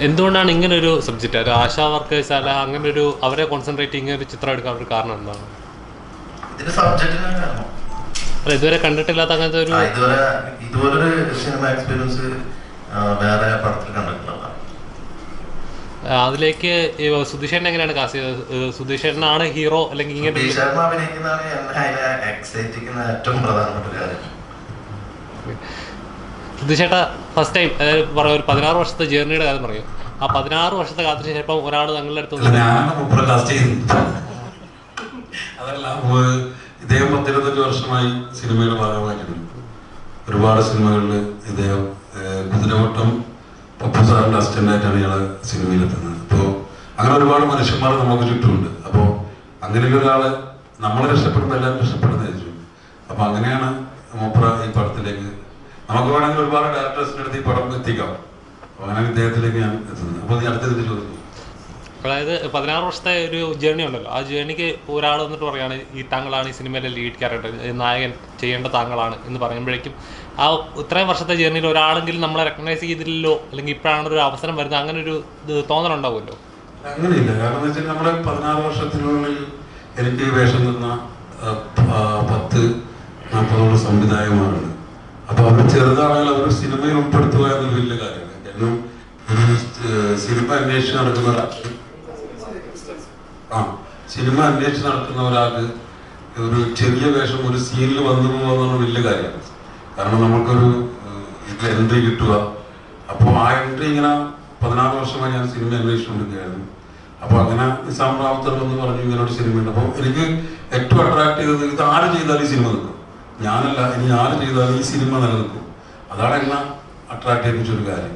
എന്തുകൊണ്ടാണ് ഇങ്ങനെ ഒരു സബ്ജക്റ്റ് ഒരു ആശാ വർക്കേഴ്സ് അല്ല അങ്ങനെ ഒരു അവരെ കോൺസെൻട്രേറ്റ് ഇങ്ങനെ ഒരു ചിത്രം എടുക്കാൻ ഒരു കാരണം എന്താണ്? അല്ല ഇതുവരെ കണ്ടിട്ടില്ലാത്ത അങ്ങനത്തെ ഒരു ഇതുവരെ ഇതുപോലൊരു സിനിമ എക്സ്പീരിയൻസ് വേറെ പടത്തിൽ കണ്ടിട്ടില്ല ആ, അതിലേക്ക് സുധീഷേട്ടൻ എങ്ങനെയാണ് കാസി ചെയ്തത്? ആണ് സുധീഷേട്ടനാണ് ഹീറോ അല്ലെങ്കിൽ ഇങ്ങനെ ഒരു- ടീഷർട്ട് അഭിനയിക്കുന്നതാണ് എന്നെ അതിനെ എക്സൈറ്റ് ചെയ്യുന്ന ഏറ്റവും പ്രധാനപ്പെട്ട കാര്യം. സുധീഷേട്ട ഫസ്റ്റ് ടൈം അതായത് പറയാം ഒരു പതിനാറ് വർഷത്തെ ജേർണിയുടെ കാര്യം പറയും. ആ പതിനാറ് വർഷത്തെ കാത്തിന് ശേഷം ഒരാൾ തങ്ങളുടെ അടുത്ത് ഇദ്ദേഹം പത്തിരുപത്തഞ്ച് വർഷമായി സിനിമയുടെ ഭാഗമായിട്ടുണ്ട്. ഒരുപാട് സിനിമകളിൽ ഇദ്ദേഹം കുതിരവട്ടം പപ്പു സാറിന്റെ അസിസ്റ്റന്റായിട്ടാണ് ഇയാൾ സിനിമയിലെത്തുന്നത്. അപ്പോൾ അങ്ങനെ ഒരുപാട് മനുഷ്യന്മാർ നമുക്ക് ചുറ്റുമുണ്ട്. അപ്പോൾ അങ്ങനെയുള്ള ഒരാൾ നമ്മളെ രക്ഷപ്പെടുമ്പോൾ എല്ലാവരും രക്ഷപ്പെടുന്നതായിരിക്കും. അപ്പോൾ അങ്ങനെയാണ് മൂപ്പറ ഈ പടത്തിലേക്ക് നമുക്ക് വേണമെങ്കിൽ ഒരുപാട് ഡയറക്ടേഴ്സിന്റെ അടുത്ത് ഈ പടം എത്തിക്കാം. അങ്ങനെ ഇദ്ദേഹത്തിലേക്ക് ഞാൻ എത്തുന്നത് അപ്പോൾ നീ അടുത്തതിന് ചോദിക്കും അതായത് പതിനാറ് വർഷത്തെ ഒരു ജേർണി ഉണ്ടല്ലോ. ആ ജേർണിക്ക് ഒരാൾ വന്നിട്ട് പറയുകയാണ് ഈ താങ്കളാണ് ഈ സിനിമയിലെ ലീഡ് ക്യാരക്ടർ നായകൻ ചെയ്യേണ്ട താങ്കളാണ് എന്ന് പറയുമ്പോഴേക്കും ആ ഇത്രയും വർഷത്തെ ജേർണിയിൽ ഒരാളെങ്കിലും നമ്മളെ റെക്കഗ്നൈസ് ചെയ്തില്ലല്ലോ അല്ലെങ്കിൽ ഇപ്പോഴാണ് ഒരു അവസരം വരുന്നത് അങ്ങനെ ഒരു ഇത് തോന്നലുണ്ടാവുമല്ലോ? അങ്ങനെയില്ല. കാരണം എന്ന് വെച്ചാൽ നമ്മുടെ പതിനാറ് വർഷത്തിനുള്ളിൽ എനിക്ക് വേഷം നിന്ന പത്ത് നാൽപ്പതോളം സംവിധായകന്മാരുണ്ട്. അപ്പൊ അവർ ചെറുതാണെങ്കിൽ അവർ സിനിമയിൽ ഉൾപ്പെടുത്തുക എന്നൊരു വലിയ കാര്യമാണ്. കാരണം സിനിമ അന്വേഷിച്ച് നടക്കുന്ന ആ സിനിമ അന്വേഷിച്ച് നടക്കുന്ന ഒരാൾക്ക് ഒരു ചെറിയ വേഷം ഒരു സീനിൽ വന്നു പോകുന്നതാണ് വലിയ കാര്യമാണ് കാരണം നമുക്കൊരു എൻട്രി കിട്ടുക. അപ്പോൾ ആ എൻട്രി ഇങ്ങനെ പതിനാറ് വർഷമായി ഞാൻ സിനിമ അന്വേഷിച്ചുകൊണ്ടിരിക്കുകയായിരുന്നു. അപ്പോൾ അങ്ങനെ നിസാം റാവത്തർ എന്ന് പറഞ്ഞു ഇങ്ങനെ ഒരു സിനിമ ഉണ്ട് അപ്പോൾ എനിക്ക് ഏറ്റവും അട്രാക്ട് ചെയ്തത് ഇത് ആര് ചെയ്താലും ഈ സിനിമ നിൽക്കും. ഞാനല്ല ഇനി ആര് ചെയ്താലും ഈ സിനിമ നിലനിൽക്കും. അതാണ് എന്നെ അട്രാക്ട് ചെയ്യിപ്പിച്ച ഒരു കാര്യം.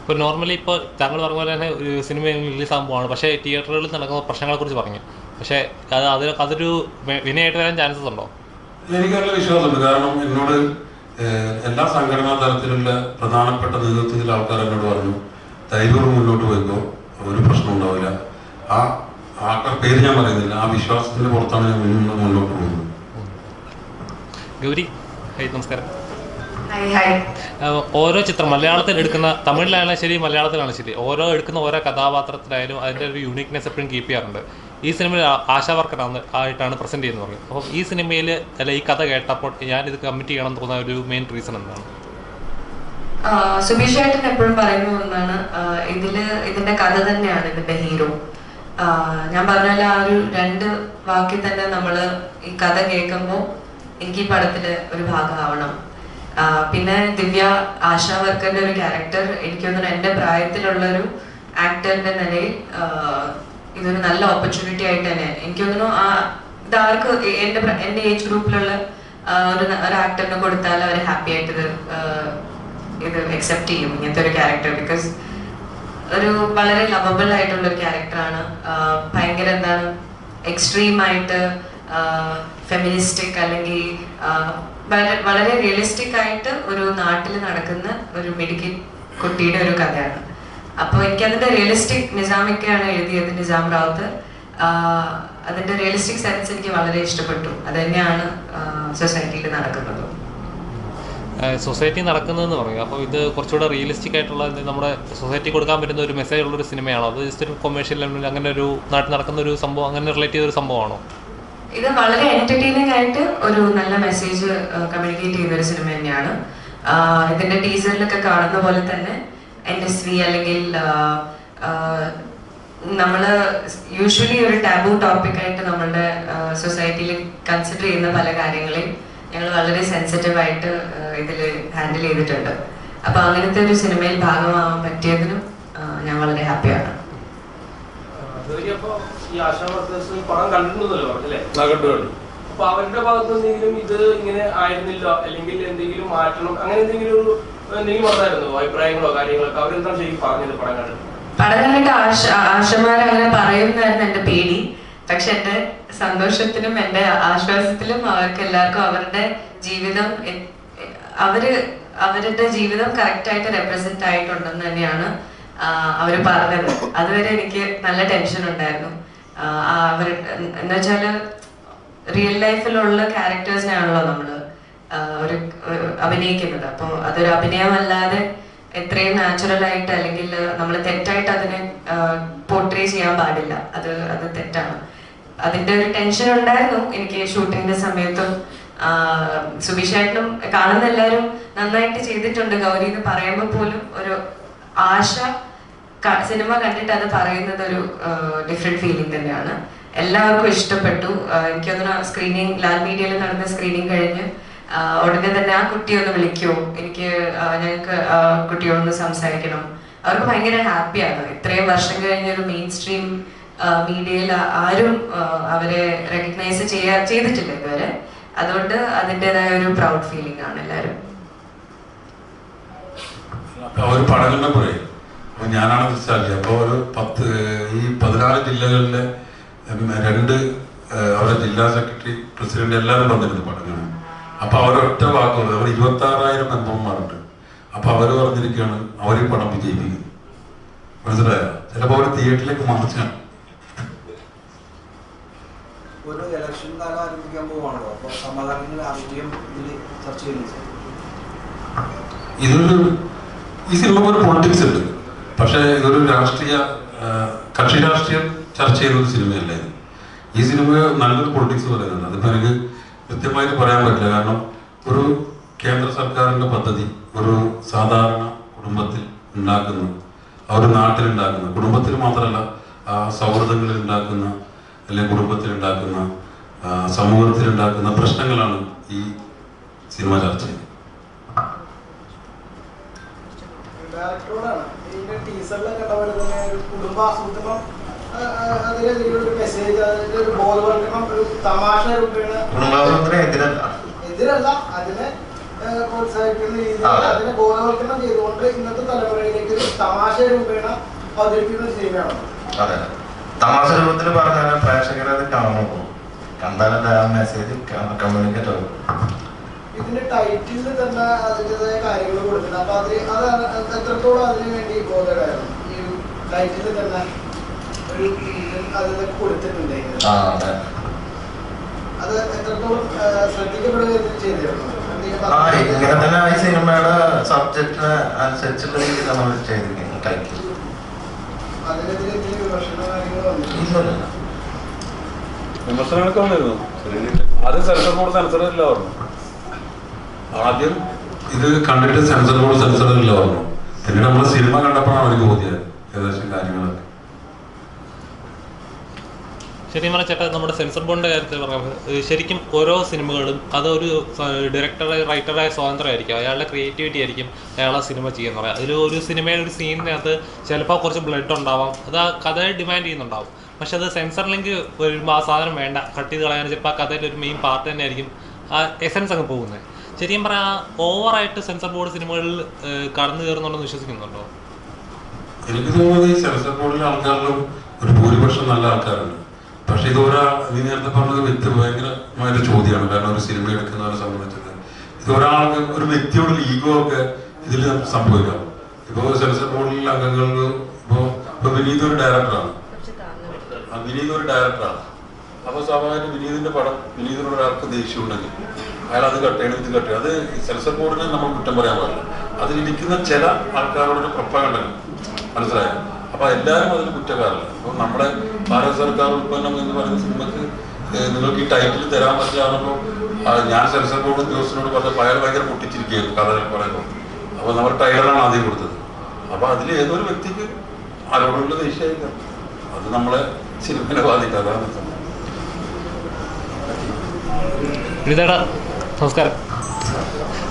ഇപ്പോൾ നോർമലി ഇപ്പോൾ താങ്കൾ പറഞ്ഞ പോലെ തന്നെ ഒരു സിനിമ റിലീസ് ആകുമ്പോഴാണ് പക്ഷേ തിയേറ്ററുകളിൽ നടക്കുന്ന പ്രശ്നങ്ങളെ കുറിച്ച് പറഞ്ഞു. പക്ഷേ അത് അതിൽ അതൊരു വിനയായിട്ട് വരാൻ ചാൻസസ് ഉണ്ടോ? എനിക്ക് നല്ല വിശ്വാസമുണ്ട്. കാരണം എന്നോട് എല്ലാ സംഘടനാ തലത്തിലുള്ള പ്രധാനപ്പെട്ട നേതൃത്വത്തിലെ ആൾക്കാർ എന്നോട് പറഞ്ഞു ധൈര്യം മുന്നോട്ട് പോയിക്കോ. ഒരു പ്രശ്നം ഉണ്ടാവില്ല. ആ ആൾക്കാർ പേര് ഞാൻ പറയുന്നില്ല. ആ വിശ്വാസത്തിന്റെ പുറത്താണ് ഞാൻ മുന്നോട്ട് പോകുന്നത്. ഗൗരി. ഹൈ നമസ്കാരം. ഓരോ ചിത്രം മലയാളത്തിൽ എടുക്കുന്ന തമിഴിലായാലും ശരി മലയാളത്തിലാണെങ്കിലും ശരി ഓരോ എടുക്കുന്ന ഓരോ കഥാപാത്രത്തിലായാലും അതിന്റെ ഒരു യൂണിക്നെസ് എപ്പോഴും കീപ്പ് ചെയ്യാറുണ്ട്. ഈ സിനിമയിൽ ആശാവർക്കറാണ് ആശാ വർക്കറാണ് ആയിട്ടാണ് പ്രസന്റ് ചെയ്യുന്നത് പറഞ്ഞത്. അപ്പോൾ ഈ സിനിമയിൽ അല്ല ഈ കഥ കേട്ടപ്പോൾ ഞാൻ ഇത് കമ്മിറ്റ് ചെയ്യണം എന്ന് തോന്നുന്ന ഒരു മെയിൻ റീസൺ എന്താണ്? സുബീഷ് ഏട്ടൻ എപ്പോഴും പറയുന്ന ഒന്നാണ് ഇതിൽ ഇതിന്റെ കഥ തന്നെയാണ് ഇതിന്റെ ഹീറോ ഞാൻ പറഞ്ഞ ആ ഒരു രണ്ട് വാക്കിൽ തന്നെ നമ്മൾ ഈ കഥ കേൾക്കുമ്പോൾ എനിക്ക് ഈ പടത്തിൽ ഒരു ഭാഗമാവണം. പിന്നെ ദിവ്യ ആശാ വർക്കറിന്റെ ഒരു ക്യാരക്ടർ എനിക്ക് തോന്നുന്നു പ്രായത്തിലുള്ള ഒരു ആക്ടറിന്റെ നിലയിൽ ഇതൊരു നല്ല ഓപ്പർച്യൂണിറ്റി ആയിട്ട് തന്നെ. എനിക്ക് തോന്നുന്നു ആ ഇത് ആർക്ക് എന്റെ എന്റെ ഏജ് ഗ്രൂപ്പിലുള്ള ഒരു ഒരു ആക്ടറിന് കൊടുത്താൽ അവർ ഹാപ്പി ആയിട്ട് ഇത് ഇത് അക്സെപ്റ്റ് ചെയ്യും ഇങ്ങനത്തെ ഒരു ക്യാരക്ടർ ബിക്കോസ് ഒരു വളരെ ലവബിൾ ആയിട്ടുള്ള ഒരു ക്യാരക്ടറാണ് ഭയങ്കര എന്താണ് എക്സ്ട്രീം ആയിട്ട് ഫെമിനിസ്റ്റിക് അല്ലെങ്കിൽ വളരെ- റിയലിസ്റ്റിക് ആയിട്ട് ഒരു നാട്ടിൽ നടക്കുന്ന ഒരു മെഡിക്കൽ കുട്ടിയുടെ ഒരു കഥയാണ്. അപ്പോൾ എനിക്ക് അതിന്റെ റിയലിസ്റ്റിക് നിസാമിക്കയാണ് എഴുതിയത് നിസാം റാവത്ത്. അതിന്റെ റിയലിസ്റ്റിക് സെൻസ് എനിക്ക് വളരെ ഇഷ്ടപ്പെട്ടു. അത് തന്നെയാണ് സൊസൈറ്റിയിൽ നടക്കുന്നത്. സൊസൈറ്റി നടക്കുന്നതെന്ന് പറയും അപ്പോൾ ഇത് കുറച്ചുകൂടെ റിയലിസ്റ്റിക് ആയിട്ടുള്ള നമ്മുടെ സൊസൈറ്റി കൊടുക്കാൻ പറ്റുന്ന ഒരു മെസ്സേജ് ഉള്ള ഒരു സിനിമയാണോ അത് ജസ്റ്റ് ഒരു കൊമേഴ്ഷ്യൽ അങ്ങനെ ഒരു നാട്ടിൽ നടക്കുന്ന ഒരു സംഭവം അങ്ങനെ റിലേറ്റ് ചെയ്ത ഒരു സംഭവമാണോ? ഇത് വളരെ എന്റർടൈനിങ് ആയിട്ട് ഒരു നല്ല മെസ്സേജ് കമ്മ്യൂണിക്കേറ്റ് ചെയ്യുന്ന ഒരു സിനിമ തന്നെയാണ്. ഇതിന്റെ ടീസറിലൊക്കെ കാണുന്ന പോലെ തന്നെ എസ് വി അല്ലെങ്കിൽ നമ്മൾ യൂഷ്വലി ഒരു ടാബു ടോപ്പിക് ആയിട്ട് നമ്മളുടെ സൊസൈറ്റിയിൽ കൺസിഡർ ചെയ്യുന്ന പല കാര്യങ്ങളെയും ഞങ്ങൾ വളരെ സെൻസിറ്റീവ് ആയിട്ട് ഇതിൽ ഹാൻഡിൽ ചെയ്തിട്ടുണ്ട്. അപ്പൊ അങ്ങനത്തെ ഒരു സിനിമയിൽ ഭാഗമാവാൻ പറ്റിയതിനും ഞാൻ വളരെ ഹാപ്പിയാണ് അതുവഴി അപ്പൊ ഈ ആശാ വർക്കേഴ്സ് പടം കണ്ടിട്ടുണ്ടല്ലോ അല്ലേ കണ്ടു കണ്ടു. അപ്പൊ അവരുടെ ഭാഗത്ത് എന്തെങ്കിലും ഇത് ഇങ്ങനെ ആയിരുന്നില്ല? അല്ലെങ്കിൽ എന്തെങ്കിലും മാറ്റണം? അങ്ങനെ എന്തെങ്കിലും ഒരു എന്തെങ്കിലും വന്നായിരുന്നോ? അഭിപ്രായങ്ങളോ കാര്യങ്ങളൊക്കെ? അവരെന്താണ് ശരിക്കും പറഞ്ഞത് പടം കണ്ടിട്ട്? പടം കണ്ടിട്ട് ആശ ആശമാർ അങ്ങനെ പറയുന്നായിരുന്നു എന്റെ പേടി. പക്ഷെ എന്റെ സന്തോഷത്തിനും എന്റെ ആശ്വാസത്തിലും അവർക്ക് എല്ലാവർക്കും അവരുടെ ജീവിതം അവർ അവരുടെ ജീവിതം കറക്റ്റ് ആയിട്ട് റെപ്രസെന്റ് ആയിട്ടുണ്ടെന്ന് തന്നെയാണ് അവർ പറഞ്ഞത്. അതുവരെ എനിക്ക് നല്ല ടെൻഷൻ ഉണ്ടായിരുന്നു. അവർ എന്ന് വെച്ചാൽ റിയൽ ലൈഫിലുള്ള ക്യാരക്ടേഴ്സിനെയാണല്ലോ നമ്മൾ ആ, ഒരു അഭിനയിക്കുന്നത്. അപ്പോൾ അതൊരു അഭിനയമല്ലാതെ എത്രയും നാച്ചുറൽ ആയിട്ട് അല്ലെങ്കിൽ നമ്മൾ തെറ്റായിട്ട് അതിനെ പോർട്രേ ചെയ്യാൻ പാടില്ല. അത് അത് തെറ്റാണ്. അതിന്റെ ഒരു ടെൻഷൻ ഉണ്ടായിരുന്നു. എനിക്ക് ഷൂട്ടിങ്ങിന്റെ സമയത്തും സുബിഷേട്ടനും കാണുന്ന എല്ലാവരും നന്നായിട്ട് ചെയ്തിട്ടുണ്ട്. ഗൗരി എന്ന് പറയുമ്പോൾ പോലും ഒരു ആശ സിനിമ കണ്ടിട്ട് അത് പറയുന്നത് ഒരു ഡിഫറെന്റ് ഫീലിംഗ് തന്നെയാണ്. എല്ലാവർക്കും ഇഷ്ടപ്പെട്ടു. എനിക്ക് തോന്നുന്നു സ്ക്രീനിങ് ലാൽ മീഡിയയിൽ നടന്ന സ്ക്രീനിങ് കഴിഞ്ഞ് ഉടനെ തന്നെ ആ കുട്ടിയെ ഒന്ന് വിളിക്കുമോ എനിക്ക് ഞങ്ങൾക്ക് കുട്ടിയോടൊന്ന് സംസാരിക്കണം. അവർക്ക് ഭയങ്കര ഹാപ്പിയാണ് ഇത്രയും വർഷം കഴിഞ്ഞ ഒരു മെയിൻ സ്ട്രീം മീഡിയയിൽ ആരും അവരെ റെക്കഗ്നൈസ് ചെയ്യാ ചെയ്തിട്ടില്ല ഇതുവരെ. അതുകൊണ്ട് അതിന്റെതായ ഒരു പ്രൗഡ് ഫീലിംഗ് ആണ് എല്ലാവരും. ഒരു പടങ്ങളുടെ പറയും അപ്പൊ ഞാനാണ് ഡിസ്ചാർജ് അപ്പോൾ ഒരു പത്ത് ഈ പതിനാല് ജില്ലകളിലെ രണ്ട് അവരുടെ ജില്ലാ സെക്രട്ടറി പ്രസിഡന്റ് എല്ലാവരും വന്നിരുന്നു പടങ്ങൾ അപ്പോൾ അവരൊറ്റ വാക്കുകൾ അവർ ഇരുപത്തി ആറായിരം മെമ്പർമാരുണ്ട്. അപ്പോൾ അവർ പറഞ്ഞിരിക്കുകയാണ് അവർ പണം വിജയിപ്പിക്കും. മനസ്സിലായോ? ചിലപ്പോൾ അവർ തിയേറ്ററിലേക്ക് മാർച്ചാണ് ഒരു ഇലക്ഷൻ കാലം ആരംഭിക്കാൻ പോവാണല്ലോ. അപ്പോൾ സമാധാനത്തിന് രാഷ്ട്രീയം ഇതിൽ ചർച്ച ചെയ്യുന്നു സാർ ഇതൊരു ഈ സിനിമ ഒരു പൊളിറ്റിക്സ് ഉണ്ട്. പക്ഷേ ഇതൊരു രാഷ്ട്രീയ കക്ഷി രാഷ്ട്രീയം ചർച്ച ചെയ്യുന്നൊരു സിനിമയല്ല ഇത്? ഈ സിനിമ നല്ലൊരു പൊളിറ്റിക്സ് പറയുന്നുണ്ട്. അതിപ്പോൾ എനിക്ക് കൃത്യമായിട്ട് പറയാൻ പറ്റില്ല. കാരണം ഒരു കേന്ദ്ര സർക്കാരിന്റെ പദ്ധതി ഒരു സാധാരണ കുടുംബത്തിൽ ഉണ്ടാക്കുന്ന ഒരു നാട്ടിൽ ഉണ്ടാക്കുന്ന കുടുംബത്തിൽ മാത്രമല്ല സൗഹൃദങ്ങളിൽ ഉണ്ടാക്കുന്ന അല്ലെങ്കിൽ സമൂഹത്തിൽ ഉണ്ടാക്കുന്ന പ്രശ്നങ്ങളാണ് ഈ സിനിമ ചർച്ച ചെയ്യുന്നത്. ഡയറക്ടറോടാണ് ഇതിന്റെ ടീസറിൽ കണ്ട പോലെ തന്നെ ഒരു കുടുംബാസൂത്രണം ആ, ആ, അതിലെന്തെങ്കിലും ഒരു മെസ്സേജ് അതിന്റെ ഒരു ബോധവൽക്കരണം ഒരു തമാശ രൂപേണ എതിരല്ല. അതിനെ ആ, പ്രോത്സാഹിപ്പിക്കുന്ന രീതിയിൽ അതിനെ ബോധവൽക്കരണം ചെയ്തുകൊണ്ട് ഇന്നത്തെ തലമുറയിലേക്ക് ഒരു തമാശ രൂപേണ അവതരിപ്പിക്കുന്ന സിനിമയാണ് അതെ. തമാശ രൂപത്തിൽ പറഞ്ഞാൽ പ്രേക്ഷകർ അത് കാണുള്ളൂ കണ്ടാലല്ല ആ മെസ്സേജ് കമ്മ്യൂണിക്കേറ്റ് ആവും. ഇതിന്റെ ടൈറ്റിലിൽ തന്നെ അതിന്റെതായ കാര്യങ്ങൾ കൊടുക്കുന്നത് അപ്പൊ അത് അത് എത്രത്തോളം അതിനു വേണ്ടി ബോധകരമായിരുന്നു ഈ ഒരു ടൈറ്റിലിൽ തന്നെ ഒരു ഇത് അതിലൊക്കെ കൊടുത്തിട്ടുണ്ട്? ആ അതെ. അത് എത്രത്തോളം ആ, ശ്രദ്ധിക്കപ്പെടുകയും ചെയ്തിരുന്നു? ആ പറഞ്ഞാൽ ഇങ്ങനെ തന്നെ ഈ സിനിമയുടെ സബ്ജക്റ്റിന് അനുസരിച്ചുള്ള രീതിയിൽ നമ്മൾ ചെയ്തിരിക്കുന്നു ടൈറ്റിൽ അതിനെതിരെ എന്തെങ്കിലും വിമർശന കാര്യങ്ങൾ വന്നിട്ടുണ്ട്? ഇല്ലല്ല. വിമർശനങ്ങളൊക്കെ വന്നിരുന്നു. ആദ്യം സെലക്ഷൻ സെൻസർ ഇല്ല പറഞ്ഞു. ആദ്യം ഇത് കണ്ടിട്ട് സെൻസർ ബോർഡ് സെൻസർ ഇല്ല പറഞ്ഞു. പിന്നെ നമ്മൾ സിനിമ കണ്ടപ്പോഴാണ് അവർക്ക് ബോധ്യത് ഏകദേശം കാര്യങ്ങളൊക്കെ. ശരി പറഞ്ഞാൽ ചേട്ടാ നമ്മുടെ സെൻസർ ബോർഡിന്റെ കാര്യത്തിൽ പറയാം. ശരിക്കും ഓരോ സിനിമകളും അതൊരു ഡയറക്ടറെ റൈറ്ററായ സ്വാതന്ത്ര്യമായിരിക്കും. അയാളുടെ ക്രിയേറ്റിവിറ്റി ആയിരിക്കും അയാളെ സിനിമ ചെയ്യുന്ന പറയാം. അതിൽ ഒരു സിനിമയുടെ ഒരു സീനിനകത്ത് ചിലപ്പോൾ കുറച്ച് ബ്ലഡ് ഉണ്ടാവാം. അത് ആ കഥയെ ഡിമാൻഡ് ചെയ്യുന്നുണ്ടാവും. പക്ഷെ അത് സെൻസർ ലിങ്ക് വരുമ്പോൾ ആ സാധനം വേണ്ട. കട്ട് ചെയ്ത് കളയാൻ ചിലപ്പോൾ ആ കഥയിൽ ഒരു മെയിൻ പാർട്ട് തന്നെ ആയിരിക്കും ആ എസൻസ് അങ്ങ് പോകുന്നത്. ശരിക്കും പറയാം ഓവറായിട്ട് സെൻസർ ബോർഡ് സിനിമകളിൽ കടന്നു കയറുന്നുണ്ടെന്ന് വിശ്വസിക്കുന്നുണ്ടോ? എനിക്ക് തോന്നുന്നത് ഈ സെൻസർ ബോർഡിലെ ആൾക്കാരിലും ഒരു ഭൂരിപക്ഷം നല്ല ആൾക്കാരുണ്ട്. പക്ഷെ ഇത് ഒരാൾ നീ നേരത്തെ പറഞ്ഞത് വ്യക്തി ഭയങ്കരമായൊരു ചോദ്യമാണ്. കാരണം ഒരു സിനിമ എടുക്കുന്നവരെ സംബന്ധിച്ചത് ഇത് ഒരാൾക്ക് ഒരു വ്യക്തിയോടുള്ള ഈഗോ ഒക്കെ ഇതിൽ സംഭവിക്കാം. ഇപ്പോ സെൻസർ ബോർഡിലെ അംഗങ്ങൾക്ക് ഇപ്പോ ഇപ്പൊ വിനീത് ഒരു ഡയറക്ടറാണ്. വിനീത് ഒരു ഡയറക്ടറാണ്. അപ്പൊ സ്വാഭാവികമായിട്ട് വിനീതിന്റെ പടം വിനീതിനോട് ഒരാൾക്ക് ദേഷ്യം ഉണ്ടെങ്കിൽ അയാൾ അത് കട്ട് ചെയ്യണം ഇത് കട്ട് അത് സെൻസർ ബോർഡിനെ നമ്മൾ കുറ്റം പറയാൻ പാടില്ല. അതിലിരിക്കുന്ന ചില ആൾക്കാരോടൊരു പ്രപ്പകണ്ടല്ലോ മനസ്സിലായോ? അപ്പൊ എല്ലാവരും അതിൽ കുറ്റക്കാരല്ല? അപ്പൊ നമ്മുടെ ഭാരത സർക്കാർ ഉൽപ്പന്നം എന്ന് പറയുന്ന സിനിമക്ക് നിങ്ങൾക്ക് ഈ ടൈറ്റിൽ തരാൻ പറ്റാറുമ്പോൾ ഞാൻ സെൻസർ ബോർഡ് ഉദ്യോഗസ്ഥനോട് പറഞ്ഞപ്പോൾ അയാൾ ഭയങ്കര പൊട്ടിച്ചിരിക്കുകയായിരുന്നു കഥ പറയുമ്പോൾ. അപ്പൊ നമ്മൾ ടൈലറാണ് ആദ്യം കൊടുത്തത്. അപ്പൊ അതിൽ ഏതൊരു വ്യക്തിക്ക് ആരോടുള്ള ദേഷ്യമായിരിക്കാം അത് നമ്മളെ സിനിമനെ ബാധിക്കാതെ സംഭവം. ഇതേടാ നമസ്കാരം.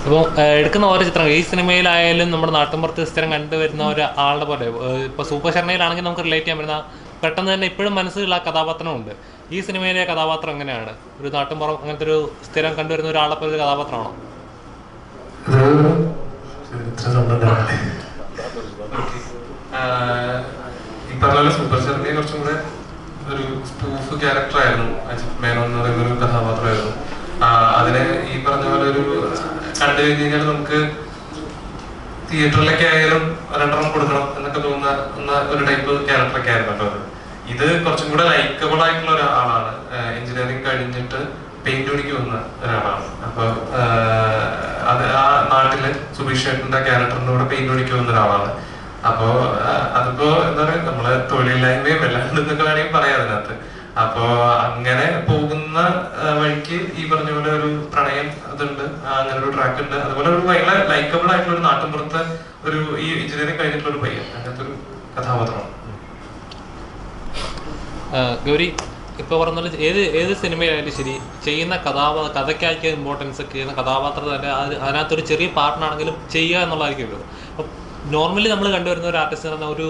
അപ്പോൾ എടുക്കുന്ന ഓരോ ചിത്രങ്ങൾ ഈ സിനിമയിലായാലും നമ്മുടെ നാട്ടിൻപുറത്ത് സ്ഥിരം കണ്ടുവരുന്ന ഒരു ആളുടെ പോലെ ഇപ്പോൾ സൂപ്പർ ശർണയിലാണെങ്കിൽ നമുക്ക് റിലേറ്റ് ചെയ്യാൻ പറ്റുന്ന പെട്ടെന്ന് തന്നെ ഇപ്പോഴും മനസ്സിലുള്ള കഥാപാത്രമുണ്ട്. ഈ സിനിമയിലെ കഥാപാത്രം എങ്ങനെയാണ്? ഒരു നാട്ടിൻപുറം അങ്ങനത്തെ ഒരു സ്ഥിരം കണ്ടുവരുന്ന ഒരാളെ പോലെ ഒരു കഥാപാത്രമാണോ? ഈ പറഞ്ഞ സൂപ്പർ ശർമ്മയെ കുറച്ചും കൂടെ ഒരു സ്പൂഫ് ക്യാരക്ടർ ആയിരുന്നു. അജിത് മേനോൻ എന്ന് പറയുന്ന ഒരു കഥാപാത്രമായിരുന്നു. അതിനെ ഈ പറഞ്ഞ പോലെ ഒരു കണ്ടു കഴിഞ്ഞു കഴിഞ്ഞാൽ നമുക്ക് തിയേറ്ററിലൊക്കെ ആയാലും രണ്ടെണ്ണം കൊടുക്കണം എന്നൊക്കെ തോന്നുന്ന ഒരു ടൈപ്പ് ക്യാരക്ടറൊക്കെ ആയിരുന്നു കേട്ടോ അത്. ഇത് കുറച്ചും കൂടെ ലൈക്കബിൾ ആയിട്ടുള്ള ഒരാളാണ്. എഞ്ചിനീയറിംഗ് കഴിഞ്ഞിട്ട് പെയിന്റ് പണിക്ക് വന്ന ഒരാളാണ്. അപ്പൊ അത് ആ നാട്ടിൽ സുബീഷ് ചേട്ടന്റെ ക്യാരക്ടറിന്റെ കൂടെ പെയിന്റ് വന്ന ഒരാളാണ്. അപ്പോ അതിപ്പോ എന്താ പറയാ നമ്മളെ തൊഴിലില്ലായ്മയും വല്ലാണ്ട് എന്നൊക്കെ വേണമെങ്കിൽ പറയാം അതിനകത്ത്. അപ്പോ അങ്ങനെ പോകുന്ന വഴിക്ക് ഈ പറഞ്ഞ പോലെ ഒരു പ്രണയം അതുണ്ട് അങ്ങനെ ഒരു ട്രാക്ക് ഉണ്ട്. അതുപോലെ ഒരു ഭയങ്കര ലൈക്കബിൾ ആയിട്ടുള്ള ഒരു നാട്ടിൻപുറത്തെ ഒരു ഈ എഞ്ചിനീയറിംഗ് കഴിഞ്ഞിട്ടുള്ള ഒരു പയ്യൻ. അങ്ങനത്തെ ഒരു കഥാപാത്രമാണ്. ഗൗരി ഇപ്പോൾ പറഞ്ഞ ഏത് ഏത് സിനിമയിലായാലും ശരി ചെയ്യുന്ന കഥാപാത്ര കഥയ്ക്കായിരിക്കും ഇമ്പോർട്ടൻസ് ചെയ്യുന്ന കഥാപാത്രം തന്നെ അത് അതിനകത്തൊരു ചെറിയ പാർട്ടിനാണെങ്കിലും ചെയ്യുക എന്നുള്ളതായിരിക്കും നോർമലി നമ്മൾ കണ്ടുവരുന്ന ഒരു ആർട്ടിസ്റ്റ് പറഞ്ഞ ഒരു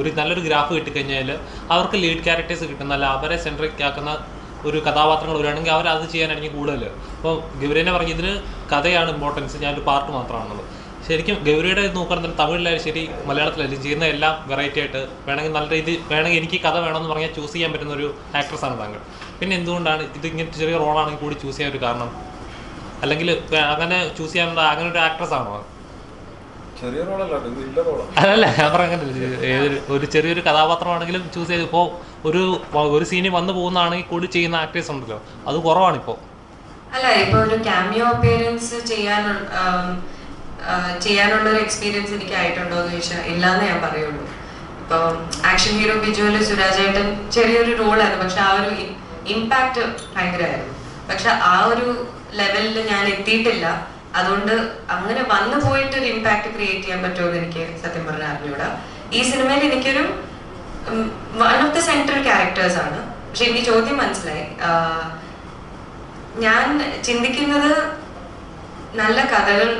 ഒരു നല്ലൊരു ഗ്രാഫ് കിട്ടിക്കഴിഞ്ഞാൽ അവർക്ക് ലീഡ് ക്യാരക്ടേഴ്സ് കിട്ടുന്ന അല്ല അവരെ സെൻട്രിക് ആക്കുന്ന ഒരു കഥാപാത്രങ്ങൾ വരികയാണെങ്കിൽ അവർ അത് ചെയ്യാനായിരിക്കും കൂടുതൽ അപ്പോൾ ഗൗരിനെ പറഞ്ഞ ഇതിന് കഥയാണ് ഇമ്പോർട്ടൻസ് ഞാനൊരു പാർട്ട് മാത്രമാണുള്ളത്. ശരിക്കും ഗൗരിയുടെ നോക്കുകയാണെങ്കിൽ തമിഴിലായാലും ശരി മലയാളത്തിലായാലും ചെയ്യുന്ന എല്ലാം വെറൈറ്റി ആയിട്ട് വേണമെങ്കിൽ നല്ല രീതി വേണമെങ്കിൽ എനിക്ക് കഥ വേണമെന്ന് പറഞ്ഞാൽ ചൂസ് ചെയ്യാൻ പറ്റുന്ന ഒരു ആക്ട്രസ് ആണ് താങ്കൾ. പിന്നെ എന്തുകൊണ്ടാണ് ഇത് ഇങ്ങനത്തെ ചെറിയ റോളാണെങ്കിൽ കൂടി ചൂസ് ചെയ്യാൻ ഒരു കാരണം? അല്ലെങ്കിൽ അങ്ങനെ ചൂസ് ചെയ്യാനുള്ള അങ്ങനെ ഒരു ആക്ട്രസ് ആണോ ചെറിയ റോളല്ല ഇത് വലിയ റോളാണ് അതല്ല ഞാൻ പറഞ്ഞ ഏതൊരു ഒരു ചെറിയൊരു കഥാപാത്രമാണെങ്കിലും ചൂസ് ചെയ്ത് ഇപ്പോൾ ഒരു ഒരു സീനിൽ വന്നു പോകുന്നതാണെങ്കിൽ കൂടി ചെയ്യുന്ന ആക്ടേഴ്സ് ഉണ്ടല്ലോ. അത് കുറവാണ് ഇപ്പോ അല്ല ഇപ്പൊ ഒരു ക്യാമിയോ അപ്പിയറൻസ് ചെയ്യാനുള്ള ഒരു എക്സ്പീരിയൻസ് എനിക്ക് ആയിട്ടുണ്ടോ എന്ന് ചോദിച്ചാൽ ഇല്ലാന്ന് ഞാൻ പറയുള്ളൂ. ഇപ്പൊ ആക്ഷൻ ഹീറോ ബിജുവിൽ സുരാജേട്ടൻ ചെറിയൊരു റോളായിരുന്നു പക്ഷെ ആ ഒരു ഇമ്പാക്ട് ഭയങ്കരമായിരുന്നു. പക്ഷെ ആ ഒരു ലെവലിൽ ഞാൻ എത്തിയിട്ടില്ല. അതുകൊണ്ട് അങ്ങനെ വന്നു പോയിട്ട് ഒരു ഇമ്പാക്ട് ക്രിയേറ്റ് ചെയ്യാൻ പറ്റുമോ എന്ന് എനിക്ക് സത്യം പറഞ്ഞാൽ അറിഞ്ഞൂടാ. ഈ സിനിമയിൽ എനിക്കൊരു one of the central characters ആണ്. പക്ഷെ എനിക്ക് ചോദ്യം മനസ്സിലായി. ഞാൻ ചിന്തിക്കുന്നത് നല്ല കഥകൾ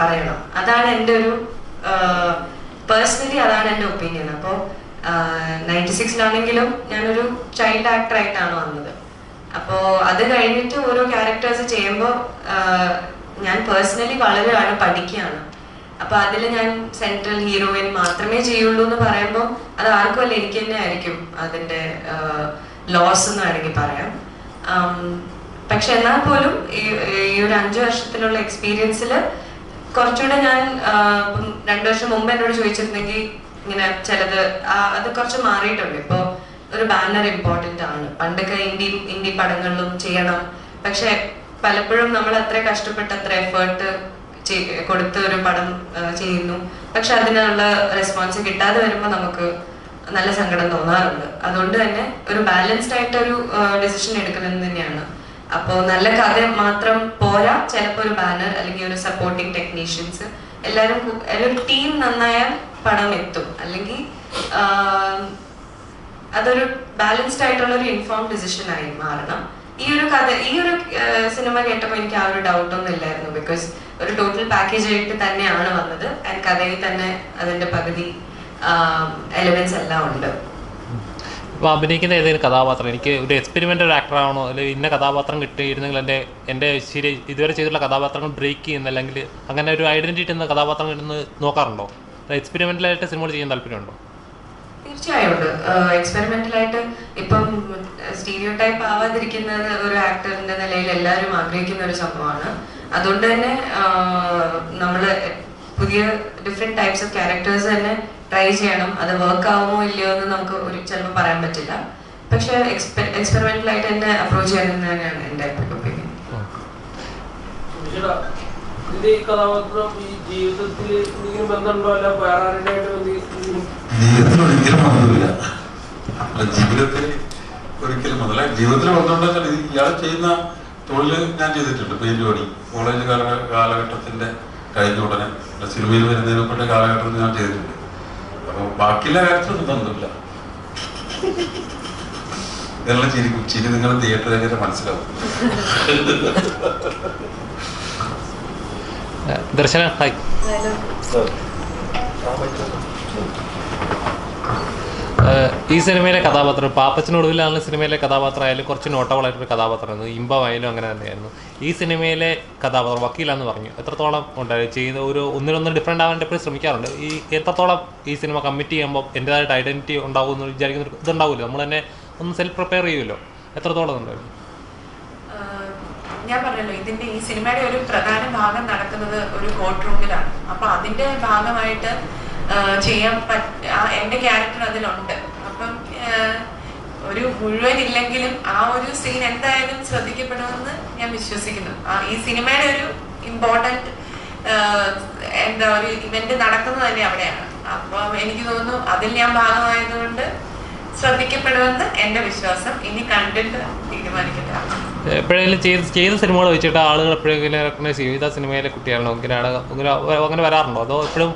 പറയണം. അതാണ് എന്റെ ഒരു പേഴ്സണലി അതാണ് എന്റെ ഒപ്പീനിയൻ അപ്പോൾ നയന്റി സിക്സിലാണെങ്കിലും ഞാനൊരു ചൈൽഡ് ആക്ടർ ആയിട്ടാണ് വന്നത്. അപ്പോൾ അത് കഴിഞ്ഞിട്ട് ഓരോ ക്യാരക്ടേഴ്സ് ചെയ്യുമ്പോൾ ഞാൻ പേഴ്സണലി വളരെ ആണ് പഠിക്കുകയാണ്. അപ്പൊ അതിൽ ഞാൻ സെൻട്രൽ ഹീറോയിൻ മാത്രമേ ചെയ്യുള്ളൂ എന്ന് പറയുമ്പോൾ അത് ആർക്കും അല്ല എനിക്ക് തന്നെ ആയിരിക്കും അതിന്റെ ലോസ് എന്ന് വേണമെങ്കിൽ പറയാം. പക്ഷെ എന്നാൽ പോലും ഈ ഒരു അഞ്ചു വർഷത്തിലുള്ള എക്സ്പീരിയൻസിൽ കുറച്ചുകൂടെ ഞാൻ രണ്ടു വർഷം മുമ്പ് എന്നോട് ചോദിച്ചിരുന്നെങ്കിൽ ഇങ്ങനെ ചിലത് അത് കുറച്ച് മാറിയിട്ടുണ്ട്. ഇപ്പോ ഒരു ബാനർ ഇമ്പോർട്ടന്റ് ആണ്. പണ്ടൊക്കെ ഇന്ത്യ ഇന്ത്യ പടങ്ങളിലും ചെയ്യണം. പക്ഷെ പലപ്പോഴും നമ്മൾ അത്ര കഷ്ടപ്പെട്ട് അത്ര എഫേർട്ട് കൊടുത്ത് ഒരു പടം ചെയ്യുന്നു. പക്ഷെ അതിനുള്ള റെസ്പോൺസ് കിട്ടാതെ വരുമ്പോൾ നമുക്ക് നല്ല സങ്കടം തോന്നാറുണ്ട്. അതുകൊണ്ട് തന്നെ ഒരു ബാലൻസ്ഡ് ആയിട്ട് ഒരു ഡിസിഷൻ എടുക്കുന്നത് തന്നെയാണ്. അപ്പോൾ നല്ല കഥ മാത്രം പോരാ. ചിലപ്പോൾ ഒരു ബാനർ അല്ലെങ്കിൽ ഒരു സപ്പോർട്ടിംഗ് ടെക്നീഷ്യൻസ് എല്ലാവരും ഒരു ടീം നന്നായാൽ പടം എത്തും. അല്ലെങ്കിൽ അതൊരു ബാലൻസ്ഡ് ആയിട്ടുള്ള ഒരു ഇൻഫോം ഡിസിഷൻ ആയി മാറണം. ഈ ഒരു കഥ ഈ ഒരു സിനിമ കേട്ടപ്പോൾ എനിക്ക് ആ ഒരു ഡൗട്ട് ഒന്നും ഇല്ലായിരുന്നു. ബിക്കോസ് ഒരു ടോട്ടൽ പാക്കേജ് ആയിട്ട് തന്നെയാണ് വന്നത്. ആൻഡ് കഥയിൽ തന്നെ അതിന്റെ പകുതി എലമെന്റ്സ് എല്ലാം ഉണ്ട്. ഇപ്പോൾ അഭിനയിക്കുന്ന ഏതെങ്കിലും കഥാപാത്രം എനിക്ക് ഒരു എക്സ്പെരിമെന്റൽ ആക്ടർ ആവണോ അല്ലെങ്കിൽ ഇന്ന കഥാപാത്രം കിട്ടിയിരുന്നെങ്കിൽ എന്റെ എന്റെ ശരി ഇതുവരെ ചെയ്തിട്ടുള്ള കഥാപാത്രങ്ങൾ ബ്രേക്ക് ചെയ്യുന്ന അല്ലെങ്കിൽ അങ്ങനെ ഒരു ഐഡന്റിറ്റി എന്ന കഥാപാത്രം നോക്കാറുണ്ടോ? എക്സ്പെരിമെന്റലായിട്ട് സിനിമകൾ ചെയ്യാൻ താല്പര്യമുണ്ടോ? തീർച്ചയായും. ഉണ്ട് എക്സ്പെരിമെന്റൽ ആയിട്ട് ഇപ്പം സ്റ്റീരിയോ ടൈപ്പ് ആവാതിരിക്കുന്നത് ഒരു ആക്ടറിന്റെ നിലയിൽ എല്ലാവരും ആഗ്രഹിക്കുന്ന ഒരു സംഭവമാണ്. അതുകൊണ്ട് തന്നെ നമ്മൾ പുതിയ ഡിഫറെന്റ് ടൈപ്സ് ഓഫ് ക്യാരക്ടേഴ്സ് തന്നെ ട്രൈ ചെയ്യണം. അത് വർക്ക് ആവുമോ ഇല്ലയോ എന്ന് നമുക്ക് ഒരു ചിലപ്പോൾ പറയാൻ പറ്റില്ല. പക്ഷെ എക്സ്പെരിമെന്റൽ ആയിട്ട് തന്നെ അപ്രോച്ച് ചെയ്യണമെന്ന് തന്നെയാണ് എന്റെ ഒപ്പീനിയൻ ഈ കഥാപാത്രം ഈ ജീവിതത്തിൽ എന്തെങ്കിലും ബന്ധമുണ്ടോ? അല്ല വേറെ എന്തെങ്കിലും ജീവിതത്തിൽ ഒരിക്കലും മറന്നില്ല. ജീവിതത്തിൽ ഒരിക്കലും മറന്നില്ല. ജീവിതത്തിൽ വന്നിട്ടുണ്ടെങ്കിൽ ഇയാൾ ചെയ്യുന്ന തൊഴിൽ ഞാൻ ചെയ്തിട്ടുണ്ട്. പെയിന്റ് പണി കോളേജ് കാല കാലഘട്ടത്തിന്റെ കഴിഞ്ഞ ഉടനെ സിനിമയിൽ വരുന്നതിന് മുമ്പത്തെ കാലഘട്ടത്തിൽ ഞാൻ ചെയ്തിട്ടുണ്ട്. അപ്പോൾ ബാക്കിയുള്ള കാര്യത്തിലൊന്നും തന്നില്ല ഇതെല്ലാം ചിരി ചിരി നിങ്ങൾ തിയേറ്ററിൽ മനസ്സിലാവും. ദർശന ഹായ് ഈ സിനിമയിലെ കഥാപാത്രം പാപ്പച്ചനൊടുവിലാണ് സിനിമയിലെ കഥാപാത്രം ആയാലും കുറച്ച് നോട്ടബിളായിട്ടൊരു കഥാപാത്രമായിരുന്നു. ഇമ്പമായാലും അങ്ങനെ തന്നെയായിരുന്നു. ഈ സിനിമയിലെ കഥാപാത്രം വക്കീലാന്ന് പറഞ്ഞു. എത്രത്തോളം ഉണ്ടായിരുന്നു ചെയ്യുന്ന ഒരു ഒന്നിനൊന്ന് ഡിഫറെന്റ് ആവാൻ എപ്പോഴും ശ്രമിക്കാറുണ്ട്. ഈ എത്രത്തോളം ഈ സിനിമ കമ്മിറ്റ് ചെയ്യുമ്പോൾ എന്റെതായിട്ട് ഐഡന്റിറ്റി ഉണ്ടാവും എന്ന് വിചാരിക്കുന്ന ഇതുണ്ടാവില്ല. നമ്മൾ തന്നെ ഒന്ന് സെൽഫ് പ്രിപ്പയർ ചെയ്യുമല്ലോ. എത്രത്തോളം ഉണ്ടായിരുന്നു? ഞാൻ പറഞ്ഞല്ലോ ഇതിന്റെ ഈ സിനിമയുടെ ഒരു പ്രധാന ഭാഗം നടക്കുന്നത് ഒരു കോർട്ട് റൂമിലാണ് അപ്പൊ അതിന്റെ ഭാഗമായിട്ട് ചെയ്യാൻ എന്റെ ക്യാരക്ടർ അതിലുണ്ട്. അപ്പം ഒരു മുഴുവൻ ഇല്ലെങ്കിലും ആ ഒരു സീൻ എന്തായാലും ശ്രദ്ധിക്കപ്പെടുമെന്ന് ഞാൻ വിശ്വസിക്കുന്നു. ഈ സിനിമയുടെ ഒരു ഇമ്പോർട്ടന്റ് എന്താ ഒരു ഇവന്റ് നടക്കുന്നത് തന്നെ അവിടെയാണ്. അപ്പം എനിക്ക് തോന്നുന്നു അതിൽ ഞാൻ ഭാഗമായതുകൊണ്ട് ശ്രദ്ധിക്കപ്പെടുമെന്ന് എന്റെ വിശ്വാസം. ഇനി കണ്ടിട്ട് തീരുമാനിക്കട്ടെ. എപ്പോഴെങ്കിലും ചെയ്ത് ചെയ്ത സിനിമകൾ വെച്ചിട്ട് ആളുകൾ എപ്പോഴെങ്കിലും റെക്കഗ്നൈസ് ചെയ്യും. ഇതാ സിനിമയിലെ കുട്ടിയാണോ? ഇങ്ങനെയാണ് ഇങ്ങനെ അങ്ങനെ വരാറുണ്ടോ? അതോ എപ്പോഴും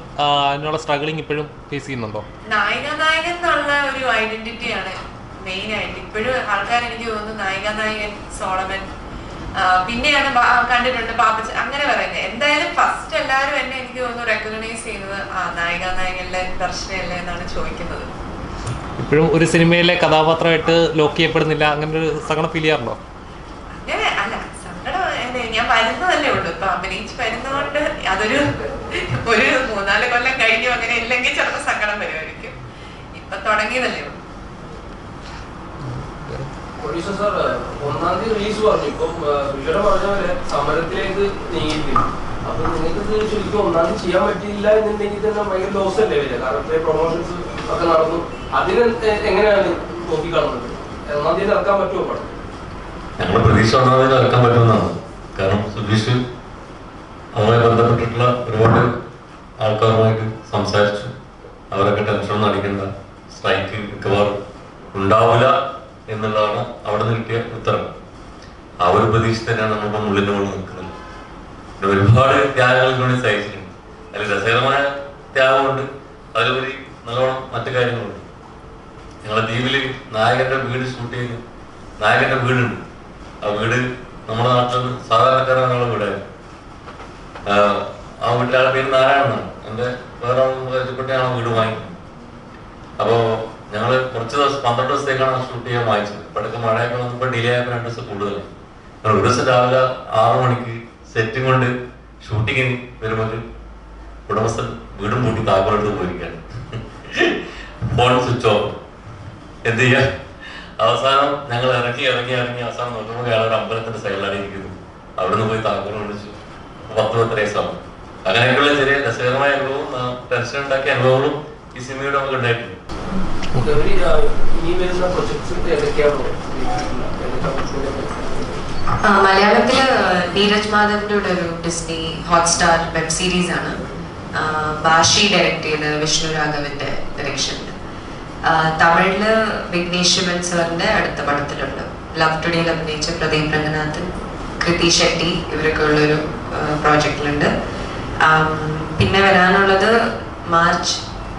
അതിനുള്ള സ്ട്രഗിളിങ് ഇപ്പോഴും ഫേസ് ചെയ്യുന്നുണ്ടോ? നായിക നായകൻ എന്നുള്ള ഒരു ഐഡന്റിറ്റിയാണ് മെയിൻ ആയിട്ട്. ഇപ്പോഴും ആൾക്കാർ എനിക്ക് തോന്നുന്നു നായിക നായകൻ സോളമൻ. പിന്നെയാണ് കണ്ടിട്ടുണ്ട് പാപ്പച്ച അങ്ങനെ പറയുന്നത്. എന്തായാലും ഫസ്റ്റ് എല്ലാവരും എന്നെ എനിക്ക് തോന്നുന്നു റെക്കഗ്നൈസ് ചെയ്യുന്നത് ആ നായിക നായകനിലെ ദർശനല്ലേ എന്നാണ് ചോദിക്കുന്നത്. ഇപ്പോഴും ഒരു സിനിമയിലെ കഥാപാത്രമായിട്ട് ലോക്ക് ചെയ്യപ്പെടുന്നില്ല. അങ്ങനെ ഒരു സങ്കടം ഫീൽ ചെയ്യാറുണ്ടോ? ഞാൻ വരുന്നതല്ലേ ഉള്ളൂ. ഇപ്പൊ അഭിനയിച്ച് വരുന്നതുകൊണ്ട് അതൊരു ഒരു മൂന്നാൽ കൊല്ലം കഴിഞ്ഞു. അങ്ങനെ ഇല്ലെങ്കിൽ ചിലപ്പോൾ സങ്കടം വരുമായിരിക്കും. ഇപ്പൊ തുടങ്ങിയതല്ലേ ഉള്ളൂ. പ്രൊഡ്യൂസർ സാർ ഒന്നാം തീയതി റിലീസ് പറഞ്ഞു. ഇപ്പം വിഷയുടെ പറഞ്ഞ പോലെ സമരത്തിലേക്ക് നീങ്ങിയിട്ടില്ല. അപ്പൊ നിങ്ങൾക്ക് ശരിക്കും ഒന്നാം തീയതി ചെയ്യാൻ പറ്റിയില്ല എന്നുണ്ടെങ്കിൽ തന്നെ ഭയങ്കര ലോസ് അല്ലേ വരിക? കാരണം ഇത്രയും പ്രൊമോഷൻസ് ഒക്കെ നടന്നു. അതിന് എങ്ങനെയാണ് നോക്കിക്കാണുന്നത്? ഒന്നാം ഇറക്കാൻ പറ്റുമോ പടം പ്രതീക്ഷ ഒന്നാമതിൽ ഇറക്കാൻ പറ്റുമെന്നാണ്. കാരണം സുധീഷ് അതുമായി ബന്ധപ്പെട്ടിട്ടുള്ള ഒരുപാട് ആൾക്കാരുമായിട്ട് സംസാരിച്ചു. അവരൊക്കെ ടെൻഷനൊന്നും അടിക്കണ്ട സ്ട്രൈക്ക് മിക്കവാറും ഉണ്ടാവില്ല എന്നുള്ളതാണ് അവിടെ നിന്ന് ഉത്തരം. ആ ഒരു പ്രതീക്ഷ തന്നെയാണ് നമ്മളിപ്പോൾ മുള്ളിന്റെ മുകളിൽ നിൽക്കുന്നത്. പിന്നെ ഒരുപാട് ത്യാഗങ്ങൾ വേണ്ടി സഹിച്ചിട്ടുണ്ട്. അതിൽ രസകരമായ ത്യാഗമുണ്ട്. അതിലുപരി നല്ലോണം മറ്റു കാര്യങ്ങളുണ്ട്. ഞങ്ങളെ ദ്വീപിൽ നായകന്റെ വീട് ഷൂട്ട് ചെയ്തു നായകന്റെ വീടുണ്ട്. ആ വീട് നമ്മുടെ നാട്ടിൽ നിന്ന് സാധാരണക്കാരാണ് വീടായിരുന്നു ആ വീട്ടിലെ പേര് നാരായണനാണ് എന്റെ വേറെ പരിചയപ്പെട്ടാണ് വീട് വാങ്ങി. അപ്പോ ഞങ്ങൾ കുറച്ച് ദിവസം പന്ത്രണ്ട് ദിവസത്തേക്കാണ് ഷൂട്ട് ചെയ്യാൻ വാങ്ങിച്ചത്. ഇപ്പോഴൊക്കെ മഴയൊക്കെ വന്നപ്പോൾ ഡിലേ ആയപ്പോൾ രണ്ട് ദിവസം കൂടുതലാണ് ഞങ്ങൾ ഒരു ദിവസം രാവിലെ ആറു മണിക്ക് സെറ്റും കൊണ്ട് ഷൂട്ടിങ്ങിന് വരുമ്പോൾ ഉടമസ്ഥൻ വീടും പൂട്ടി താക്കോലെടുത്ത് പോയിരിക്കുകയാണ്. ഫോൺ സ്വിച്ച് ഓഫ് എന്ത് ചെയ്യ? അവസാനം ഞങ്ങൾ ഇറങ്ങി ഇറങ്ങി ഇറങ്ങി അവസാനം നോക്കുമ്പോൾ അയാൾ ഒരു അമ്പലത്തിന്റെ സൈഡിലാണ് ഇരിക്കുന്നത് അവിടുന്ന് പോയി താങ്കൾ വിളിച്ചു പത്ത് പത്ത് സമയം അങ്ങനെയൊക്കെയുള്ള ചെറിയ രസകരമായ അനുഭവവും ടെൻഷൻ ഉണ്ടാക്കിയ അനുഭവങ്ങളും ഈ സിനിമയുടെ നമുക്ക് ഉണ്ടായിട്ടുണ്ട്. മലയാളത്തിൽ നീരജ് മാധവിന്റെ കൂടെ ഒരു ഡിസ്നി ഹോട്ട്സ്റ്റാർ വെബ് സീരീസ് ആണ്. ഭാഷി ബാഷി ഡയറക്ട് ചെയ്ത് വിഷ്ണു രാഘവന്റെ ഡയറക്ഷനിൽ തമിഴിൽ വിഘ്നേഷ് ശിവൻ സാറിന്റെ അടുത്ത പടത്തിലുണ്ട്. ലവ് ടുഡേയിൽ അഭിനയിച്ച പ്രദീപ് രംഗനാഥൻ കൃതി ഷെട്ടി ഇവരൊക്കെ ഉള്ളൊരു പ്രോജക്റ്റിലുണ്ട്. പിന്നെ വരാനുള്ളത് മാർച്ച്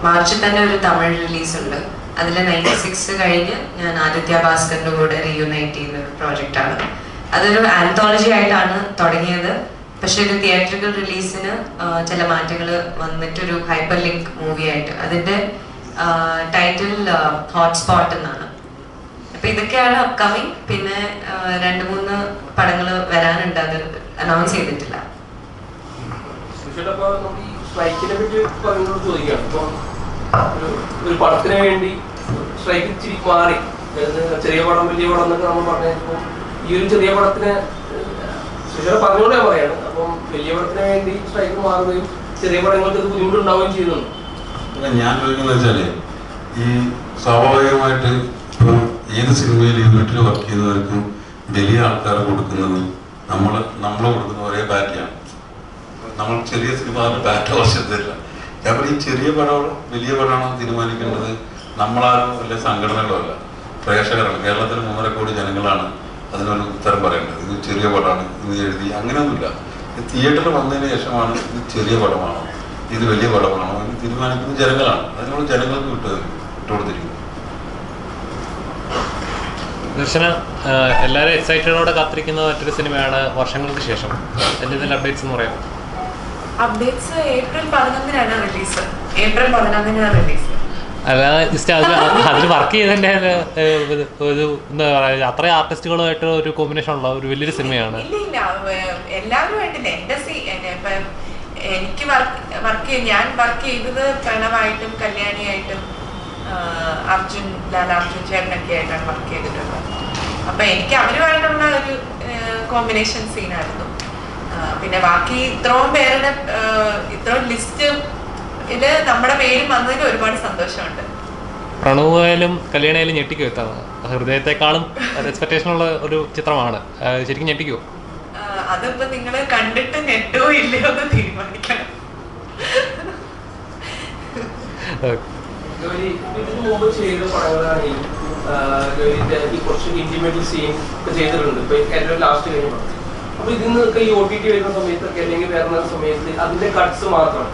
മാർച്ചിൽ തന്നെ ഒരു തമിഴ് റിലീസ് ഉണ്ട് അതിൽ നയന്റി സിക്സ് കഴിഞ്ഞ് ഞാൻ ആദിത്യ ഭാസ്കറിന്റെ കൂടെ റീയുണൈറ്റ് ചെയ്യുന്ന ഒരു പ്രോജക്റ്റാണ്. അതൊരു ആന്തോളജി ആയിട്ടാണ് തുടങ്ങിയത്. പക്ഷെ ഒരു തിയേറ്ററിക്കൽ റിലീസിന് ചില മാറ്റങ്ങൾ വന്നിട്ടൊരു ഹൈപ്പർ ലിങ്ക് മൂവിയായിട്ട് അതിന്റെ ടൈറ്റിൽ ഹോട്ട്സ്പോട്ട് എന്നാണ്. അപ്പൊ ഇതൊക്കെയാണ് അപ്കമിങ് പിന്നെ രണ്ട് മൂന്ന് പടങ്ങൾ വരാനുണ്ട്. അത് അനൗൺസ് ചെയ്തിട്ടില്ല. ഒരു പടത്തിന് വേണ്ടി സ്ട്രൈക്ക് ഇച്ചിരി മാറി. ചെറിയ പടം വലിയ പടം എന്നൊക്കെ നമ്മൾ പറഞ്ഞപ്പോൾ ഈ ഒരു ചെറിയ പടത്തിന് സുഷിയുടെ പറഞ്ഞുകൊണ്ട് ഞാൻ പറയാണ്. അപ്പം വലിയ പടത്തിന് വേണ്ടി സ്ട്രൈക്ക് മാറുകയും ചെറിയ പടങ്ങൾക്ക് അത് ബുദ്ധിമുട്ടുണ്ടാവുകയും ചെയ്യുന്നുണ്ട്. അല്ല ഞാൻ ചോദിക്കുന്നത് വെച്ചാൽ ഈ സ്വാഭാവികമായിട്ട് ഇപ്പൊ ഏത് സിനിമയിൽ വീട്ടിൽ വർക്ക് ചെയ്യുന്നവർക്കും വലിയ ആൾക്കാർ കൊടുക്കുന്നത് നമ്മൾ നമ്മൾ കൊടുക്കുന്ന ഒരേ ബാറ്റാണ് നമ്മൾ ചെറിയ സിനിമ ബാറ്റ് ആവശ്യത്തില്ല. അപ്പോൾ ഈ ചെറിയ പടമാണോ വലിയ പടമാണോ തീരുമാനിക്കേണ്ടത് നമ്മളാരും വലിയ സംഘടനകളോ അല്ല പ്രേക്ഷകരാണ്. കേരളത്തിൽ മൂന്നര കോടി ജനങ്ങളാണ് അതിനൊരു ഉത്തരം പറയേണ്ടത്. ഇത് ചെറിയ പടമാണ് ഇത് എഴുതി അങ്ങനെയൊന്നുമില്ല. തിയേറ്ററിൽ വന്നതിന് ശേഷമാണ് ഇത് ചെറിയ പടമാണോ ഇത് വലിയ വളമാണ് തീരുമാനിക്കുന്നത് ജനങ്ങളാണ്. അതിനോട് ജനങ്ങൾക്ക് വിട്ട് വിട്ടുകൊടുത്തിരിക്കുന്നു. ദർശന എല്ലാവരും എക്സൈറ്റഡോടെ കാത്തിരിക്കുന്ന മറ്റൊരു സിനിമയാണ് വർഷങ്ങൾക്ക് ശേഷം. എന്തെങ്കിലും അപ്ഡേറ്റ്സ് എന്ന് പറയാം അപ്ഡേറ്റ്സ് ഏപ്രിൽ പതിനൊന്നിനാണ് റിലീസ് ഏപ്രിൽ പതിനൊന്നിനാണ് റിലീസ് ജസ്റ്റ് അതിൽ അതിൽ വർക്ക് ചെയ്തതിന്റെ ഒരു എന്താ പറയുക അത്രയും ആർട്ടിസ്റ്റുകളുമായിട്ട് ഒരു കോമ്പിനേഷൻ ഉള്ള ഒരു വലിയൊരു സിനിമയാണ്. ഇല്ല ഇല്ല. എല്ലാവരും ആയിട്ടില്ല എന്റെ സി എന്നെ ഇപ്പം എനിക്ക് വർക്ക് വർക്ക് ഞാൻ വർക്ക് ചെയ്തത് പ്രണവായിട്ടും കല്യാണിയായിട്ടും അർജുൻ ലാൽ അർജുൻ ചേട്ടനൊക്കെ ആയിട്ടാണ് വർക്ക് ചെയ്തിട്ടുള്ളത്. അപ്പൊ എനിക്ക് അവരുമായിട്ടുള്ള ഒരു കോമ്പിനേഷൻ സീനായിരുന്നു പിന്നെ ബാക്കി ഇത്രയും പേരുടെ ഇത്രയും ലിസ്റ്റ് ഇത് നമ്മുടെ പേര് വന്നതിൽ ഒരുപാട് സന്തോഷമുണ്ട്. പ്രണവ് ആയാലും കല്യാണമായാലും ഞെട്ടിക്കും എത്താണ് ഹൃദയത്തെക്കാളും എക്സ്പെക്ടേഷൻ ഉള്ള ഒരു ചിത്രമാണ്. ശരിക്കും ഞെട്ടിക്കുമോ അതിപ്പോ നിങ്ങൾ കണ്ടിട്ട് നെറ്റോ ഇല്ലയോ എന്ന് തീരുമാനിക്കണം. ഇതിന് മുമ്പ് ചെയ്ത ഈ കുറച്ച് ഇന്റിമേറ്റ് സീൻ ഒക്കെ ചെയ്തിട്ടുണ്ട്. ഇപ്പൊ ലാസ്റ്റ് കഴിഞ്ഞ അപ്പൊ ഇതിൽ നിന്നൊക്കെ ഈ ഒ ടി ടി വരുന്ന സമയത്തൊക്കെ അല്ലെങ്കിൽ വരുന്ന സമയത്ത് അതിന്റെ കട്ട്സ് മാത്രം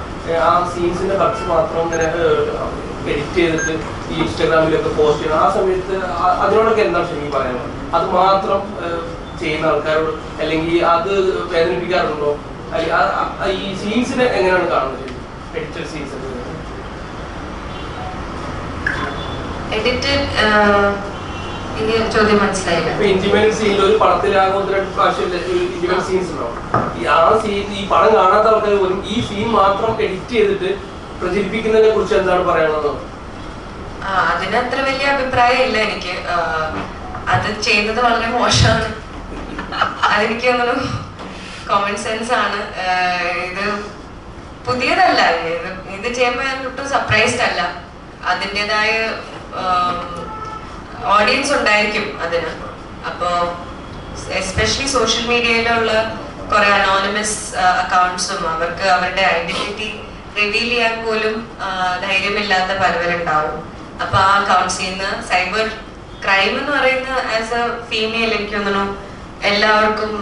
ആ സീൻസിന്റെ കട്ട്സ് മാത്രം ഇങ്ങനെ എഡിറ്റ് ചെയ്തിട്ട് ഈ ഇൻസ്റ്റാഗ്രാമിലൊക്കെ പോസ്റ്റ് ചെയ്യണം ആ സമയത്ത് അതിനോടൊക്കെ എന്താണ് ശരി പറയാനുള്ളത് അത് മാത്രം ചെയ്യുന്ന ആൾക്കാരോട് അല്ലെങ്കിൽ അത് വേദനിപ്പിക്കാറുണ്ടോ? ഈ സീൻസിനെ എങ്ങനെയാണ് കാണുന്നത്? എഡിറ്റഡ് സീൻസ് എഡിറ്റഡ് എനിക്ക് ചോദ്യം മനസ്സിലായില്ല. സീനിൽ ഒരു സീൻസ് ഉണ്ടാവും? ആ സീൻ ഈ പടം കാണാത്ത ആൾക്കാർ പോലും ഈ സീൻ മാത്രം എഡിറ്റ് ചെയ്തിട്ട് പ്രചരിപ്പിക്കുന്നതിനെ കുറിച്ച് എന്താണ് പറയാനുള്ളത്? ആ, അതിന് അത്ര വലിയ അഭിപ്രായം ഇല്ല എനിക്ക് അത് ചെയ്യുന്നത് വളരെ മോശമാണ്. അതെനിക്ക് തോന്നുന്നു കോമൺ സെൻസ് ആണ്. ഇത് പുതിയതല്ല. ഇത് ചെയ്യുമ്പോൾ ഞാൻ ഒട്ടും സർപ്രൈസ്ഡ് അല്ല. അതിന്റെതായ ഓഡിയൻസ് ഉണ്ടായിരിക്കും അതിന്. അപ്പോ എസ്പെഷ്യലി സോഷ്യൽ മീഡിയയിലുള്ള കുറെ അനോണിമസ് അക്കൗണ്ട്സും അവർക്ക് അവരുടെ ഐഡന്റിറ്റി റിവീൽ ചെയ്യാൻ പോലും ധൈര്യമില്ലാത്ത പലവരുണ്ടാവും അപ്പൊ ആ അക്കൗണ്ട്സിൽ നിന്ന് സൈബർ ക്രൈം എന്ന് പറയുന്ന ആസ് എ ഫീമെയിൽ എനിക്ക് തോന്നുന്നു എല്ലാവർക്കും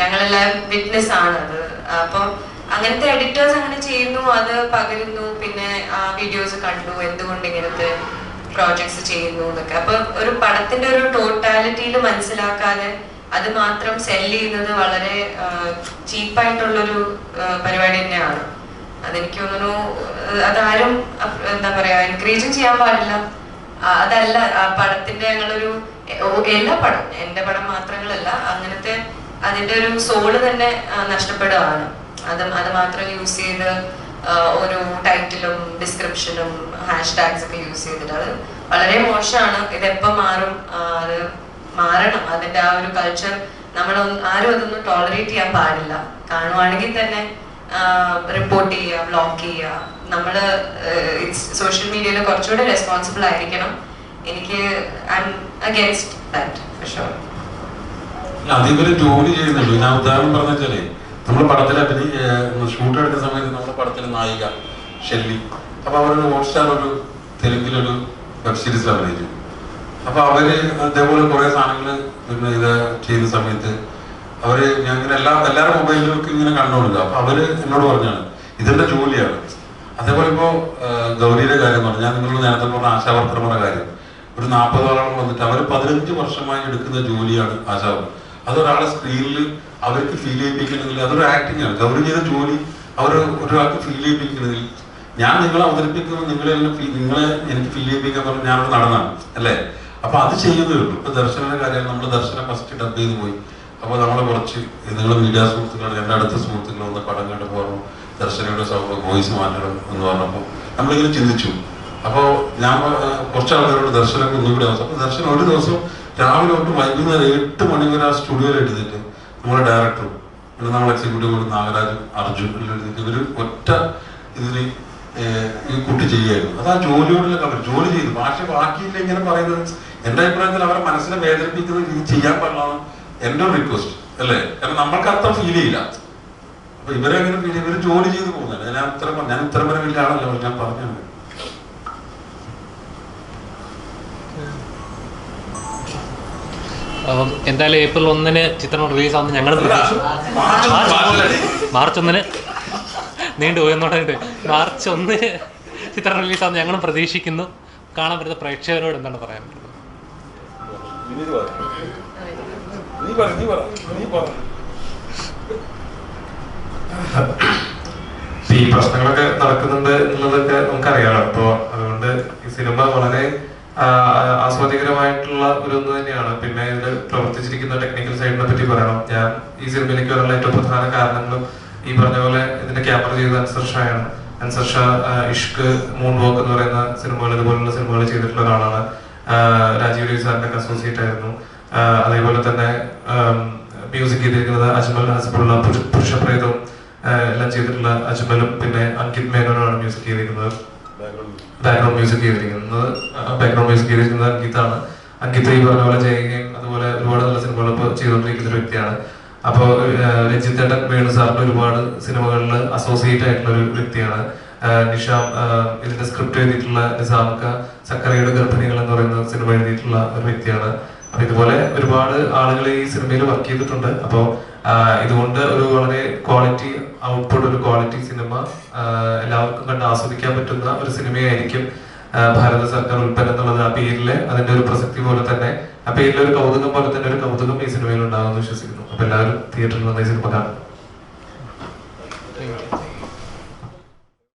ഞങ്ങളെല്ലാം വിറ്റ്നസ് ആണ് അത്. അപ്പം അങ്ങനത്തെ എഡിറ്റേഴ്സ് അങ്ങനെ ചെയ്യുന്നു അത് പകരുന്നു പിന്നെ ആ വീഡിയോസ് കണ്ടു എന്തുകൊണ്ട് ഇങ്ങനത്തെ പ്രോജക്ട്സ് ചെയ്യുന്നു എന്നൊക്കെ. അപ്പൊ ഒരു പടത്തിന്റെ ഒരു ടോട്ടാലിറ്റിയിൽ മനസ്സിലാക്കാതെ അത് മാത്രം സെൽ ചെയ്യുന്നത് വളരെ ചീപ്പായിട്ടുള്ളൊരു പരിപാടി തന്നെയാണ്. അതെനിക്ക് തോന്നുന്നു അതാരും എന്താ പറയാ എൻകറേജും ചെയ്യാൻ പാടില്ല. അതല്ല ആ പടത്തിന്റെ ഞങ്ങളൊരു എല്ലാ പടം എന്റെ പടം മാത്രങ്ങളല്ല അങ്ങനത്തെ അതിന്റെ ഒരു സോൾ തന്നെ നഷ്ടപ്പെടുകയാണ് അത് അത് മാത്രം യൂസ് ചെയ്ത് ഓരോ ടൈറ്റിലും ഡിസ്ക്രിപ്ഷനും ഹാഷ് ടാഗ്സ് ഒക്കെ യൂസ് ചെയ്തിട്ട് അത് വളരെ മോശമാണ്. ഇതെപ്പം മാറും? അത് മാറണം. അതിന്റെ ആ ഒരു കൾച്ചർ നമ്മൾ ആരും അതൊന്നും ടോളറേറ്റ് ചെയ്യാൻ പാടില്ല. കാണുവാണെങ്കിൽ തന്നെ റിപ്പോർട്ട് ചെയ്യുക ബ്ലോക്ക് ചെയ്യുക. നമ്മൾ സോഷ്യൽ മീഡിയയിൽ കുറച്ചുകൂടെ റെസ്പോൺസിബിൾ ആയിരിക്കണം. എനിക്ക് അഗേൻസ്റ്റ് ഫോർ ഷുവർ അത് ഇവർ ജോലി ചെയ്യുന്നുണ്ട്. ഞാൻ ഉദാഹരണം പറഞ്ഞ വെച്ചാലേ നമ്മുടെ പടത്തിൽ ഷൂട്ട് എടുക്കുന്ന സമയത്ത് നമ്മുടെ പടത്തിലെ നായിക ഷെല്ലി. അപ്പൊ അവരൊരു ഹോട്ട്സ്റ്റാർ ഒരു തെലുങ്കിലൊരു വെബ് സീരീസിൽ അഭിനയിച്ചു. അപ്പൊ അവർ അതേപോലെ കുറെ സാധനങ്ങൾ പിന്നെ ഇത് ചെയ്യുന്ന സമയത്ത് അവർ ഞാൻ ഇങ്ങനെ എല്ലാ എല്ലാവരുടെ മൊബൈലിലും ഒക്കെ ഇങ്ങനെ കണ്ടുകൊടുക്കുക അപ്പൊ അവർ എന്നോട് പറഞ്ഞാണ് ഇതിന്റെ ജോലിയാണ്. അതേപോലെ ഇപ്പോ ഗൗരിയുടെ കാര്യം പറഞ്ഞു. ഞാൻ നിങ്ങളോട് നേരത്തെ പറഞ്ഞ ആശാവർക്കർമാരുടെ കാര്യം. ഒരു നാൽപ്പതോളം വന്നിട്ട് അവർ പതിനഞ്ച് വർഷമായി എടുക്കുന്ന ജോലിയാണ് ആശാവ് അതൊരാളെ സ്ക്രീനിൽ അവർക്ക് ഫീൽ ചെയ്യിപ്പിക്കണമെങ്കിൽ അതൊരു ആക്ടിംഗ് ആണ്. അവർ ചെയ്ത ജോലി അവർ ഒരാൾക്ക് ഫീൽ ചെയ്യിപ്പിക്കണമെങ്കിൽ ഞാൻ നിങ്ങളെ അവതരിപ്പിക്കുമ്പോൾ നിങ്ങളെ നിങ്ങളെ എനിക്ക് ഫീൽ ചെയ്യിപ്പിക്കാൻ പറഞ്ഞാൽ ഞാനൊരു നടനാണ് അല്ലേ? അപ്പൊ അത് ചെയ്യുന്നേ ഉള്ളൂ. ഇപ്പൊ ദർശനയുടെ കാര്യം നമ്മൾ ദർശനം ഫസ്റ്റ് ഡബ് ചെയ്ത് പോയി. അപ്പോൾ നമ്മളെ കുറച്ച് നിങ്ങളെ മീഡിയ സുഹൃത്തുക്കൾ എന്റെ അടുത്ത സുഹൃത്തുക്കൾ വന്ന് പടം കണ്ടു പറഞ്ഞു ദർശനയുടെ സൗണ്ട് വോയിസ് മാറ്റണം എന്ന് പറഞ്ഞപ്പോൾ നമ്മളിങ്ങനെ ചിന്തിച്ചു. അപ്പോൾ ഞാൻ കുറച്ച് ആൾക്കാരോട് ദർശനമൊക്കെ ഒന്നുകൂടി അവസ്ഥ അപ്പോൾ ദർശനം ഒരു ദിവസം രാവിലെ തൊട്ട് വൈകുന്നേരം എട്ട് മണി വരെ ആ സ്റ്റുഡിയോയിൽ എടുത്തിട്ട് നമ്മുടെ ഡയറക്ടറും പിന്നെ നമ്മൾ എക്സിക്യൂട്ടീവ് നാഗരാജ് അർജുൻ എടുത്തിട്ട് ഇവർ ഒറ്റ ഇതിന് ഈ കുട്ടി ചെയ്യായിരുന്നു അത് ആ ജോലിയോടുള്ള കവർ ജോലി ചെയ്തു. ഭാഷ ബാക്കിയില്ല ഇങ്ങനെ പറയുന്നത്. എന്റെ അഭിപ്രായത്തിൽ അവരെ മനസ്സിനെ വേദനിപ്പിക്കുന്ന രീതി ചെയ്യാൻ പാടില്ലാണ് എന്റെ ഒരു റിക്വസ്റ്റ് അല്ലേ? കാരണം നമ്മൾക്ക് അത്ര ഫീൽ ചെയ്യില്ല അപ്പൊ ഇവരെ അങ്ങനെ ഫീൽ ഇവർ ജോലി ചെയ്ത് പോകുന്നില്ല ഞാൻ ഇത്ര ഞാൻ ഇത്ര വലിയ ആളല്ല ഞാൻ പറഞ്ഞാണ് അപ്പം എന്തായാലും ഏപ്രിൽ ഒന്നിന് ചിത്രം റിലീസ് ആവുന്ന ഞങ്ങൾ മാർച്ച് ഒന്നിന് നീണ്ടു പോയെന്നോണ്ട് മാർച്ച് ഒന്നിന് ചിത്രം റിലീസ് ആവുന്ന ഞങ്ങളും പ്രതീക്ഷിക്കുന്നു. കാണാൻ പറ്റുന്ന പ്രേക്ഷകരോട് എന്താണ് പറയാൻ ഈ പ്രശ്നങ്ങളൊക്കെ നടക്കുന്നുണ്ട് എന്നുള്ളതൊക്കെ നമുക്കറിയാം അപ്പോൾ അതുകൊണ്ട് ഈ സിനിമ വളരെ ആസ്വാദികരമായിട്ടുള്ള ഒരു ഒന്ന് തന്നെയാണ്. പിന്നെ ഇതിൽ പ്രവർത്തിച്ചിരിക്കുന്ന ടെക്നിക്കൽ സൈഡിനെ പറ്റി പറയണം. ഞാൻ ഈ സിനിമയിലേക്ക് വരാനുള്ള ഏറ്റവും പ്രധാന കാരണങ്ങളും ഈ പറഞ്ഞ പോലെ ഇതിന്റെ ക്യാമറ ചെയ്ത അൻസർ ഷായാണ്. അൻസർ ഷാ ഇഷ്ക് മൂൺ വോക്ക് എന്ന് പറയുന്ന സിനിമകൾ ഇതുപോലുള്ള സിനിമകൾ ചെയ്തിട്ടുള്ള ഒരാളാണ്. രാജീവ് രവി സാറിന്റെ അസോസിയേറ്റ് ആയിരുന്നു. അതേപോലെ തന്നെ മ്യൂസിക് ചെയ്തിരിക്കുന്നത് അജ്മൽ ഹസ്ബുള്ള പുരുഷ- പുരുഷപ്രേതവും എല്ലാം ചെയ്തിട്ടുള്ള അജ്മലും പിന്നെ അങ്കിത് മേനോനാണ് മ്യൂസിക് ചെയ്തിരിക്കുന്നത്. ബാക്ക്ഗ്രൗണ്ട് മ്യൂസിക് ചെയ്തിരിക്കുന്നത് ബാക്ക്ഗ്രൗണ്ട് മ്യൂസിക് ചെയ്തിരിക്കുന്നത് അങ്കിത്താണ് അങ്കിത്ത് ഈ പറഞ്ഞ പോലെ ചെയ്യുകയും അതുപോലെ ഒരുപാട് നല്ല സിനിമകൾ ചെയ്തുകൊണ്ടിരിക്കുന്ന ഒരു വ്യക്തിയാണ്. അപ്പോൾ രഞ്ജിത്തേട്ടൻ വേണു സാറിന്റെ ഒരുപാട് സിനിമകളിൽ അസോസിയേറ്റ് ആയിട്ടുള്ള ഒരു വ്യക്തിയാണ്. നിഷാം ഇതിന്റെ സ്ക്രിപ്റ്റ് എഴുതിയിട്ടുള്ള നിസാമക്ക സക്കറയുടെ ഗർഭിണികൾ എന്ന് പറയുന്ന സിനിമ എഴുതിയിട്ടുള്ള ഒരു വ്യക്തിയാണ്. അപ്പൊ ഇതുപോലെ ഒരുപാട് ആളുകൾ ഈ സിനിമയിൽ വർക്ക് ചെയ്തിട്ടുണ്ട്. അപ്പോൾ ഇതുകൊണ്ട് ഒരു വളരെ ക്വാളിറ്റി ഔട്ട്പുട്ട് ഒരു ക്വാളിറ്റി സിനിമ എല്ലാവർക്കും കണ്ട് ആസ്വദിക്കാൻ പറ്റുന്ന ഒരു സിനിമയായിരിക്കും ഭാരത സർക്കാർ ഉൽപ്പന്നം എന്നുള്ളത് ആ പേരിൽ അതിന്റെ ഒരു പ്രസക്തി പോലെ തന്നെ ആ പേരിലെ ഒരു കൗതുകം പോലെ തന്നെ ഒരു കൗതുകം ഈ സിനിമയിൽ ഉണ്ടാകുമെന്ന് വിശ്വസിക്കുന്നു. അപ്പൊ എല്ലാവരും തിയേറ്ററിൽ വന്ന സിനിമ കാണും.